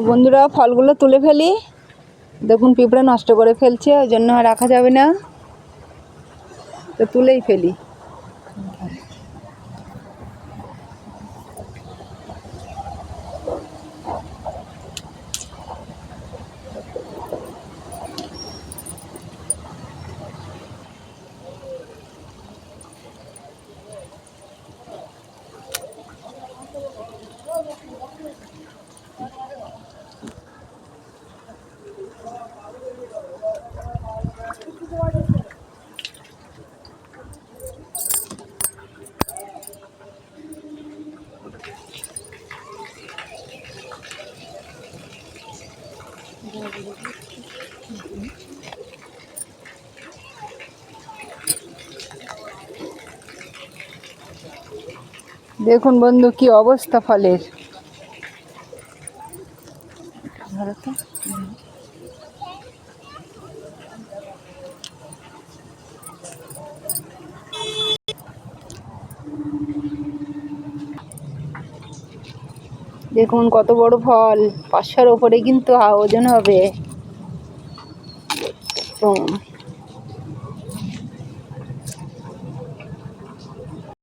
তো বন্ধুরা, ফলগুলো তুলে ফেলি। দেখুন, পিঁপড়ে নষ্ট করে ফেলছে, ওই জন্য রাখা যাবে না। তো তুলেই ফেলি। দেখুন বন্ধু কি অবস্থা ফলের ভালো তো। দেখুন কত বড় ফল পাঁচশোর ওপরে কিন্তু ওজন হবে। তো